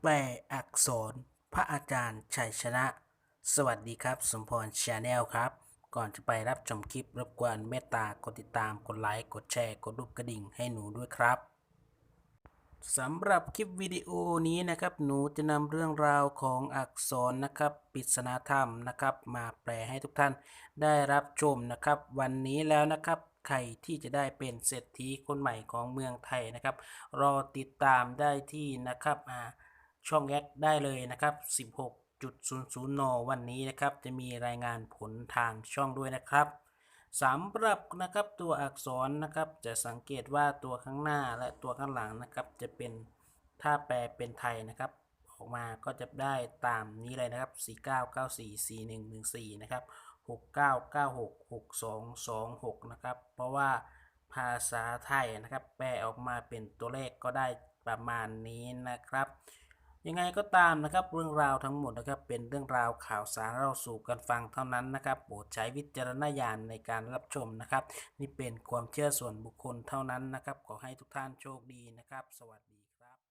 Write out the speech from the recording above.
แปลอักษร พระอาจารย์ชัยชนะ สวัสดีครับ สมพรชาแนลครับ ก่อนจะไปรับชมคลิปรบกวนเมตตากดติดตามกดไลค์กดแชร์กดรูปกระดิ่งให้หนูด้วยครับสำหรับคลิปวิดีโอนี้นะครับ หนูจะนำเรื่องราวของอักษรนะครับปริศนาธรรมนะครับ มาแปลให้ทุกท่านได้รับชมนะครับ วันนี้แล้วนะครับใครที่จะได้เป็นเศรษฐีคนใหม่ของเมืองไทยนะครับ รอติดตามได้ที่นะครับอ่า ช่องแอดได้เลยนะครับ 16.00 น วันนี้นะครับ จะมีรายงานผลทางช่องด้วยนะครับสำหรับนะครับตัวอักษรนะครับจะสังเกตว่าตัวข้างหน้าและตัวข้างหลังนะครับจะเป็นถ้าแปลเป็นไทยนะครับ ออกมาก็จะได้ตามนี้เลยนะครับ 49944114 นะครับ 69966226 นะครับ เพราะว่าภาษาไทยนะครับ แปลออกมาเป็นตัวเลขก็ได้ประมาณนี้นะครับ ยังไงก็ตามนะครับเรื่องราวทั้งหมดนะครับเป็นเรื่องราวข่าวสารเราสู่กันฟังเท่านั้นนะครับโปรดใช้วิจารณญาณในการรับชมนะครับ นี่เป็นความเชื่อส่วนบุคคลเท่านั้นนะครับ ขอให้ทุกท่านโชคดีนะครับ สวัสดี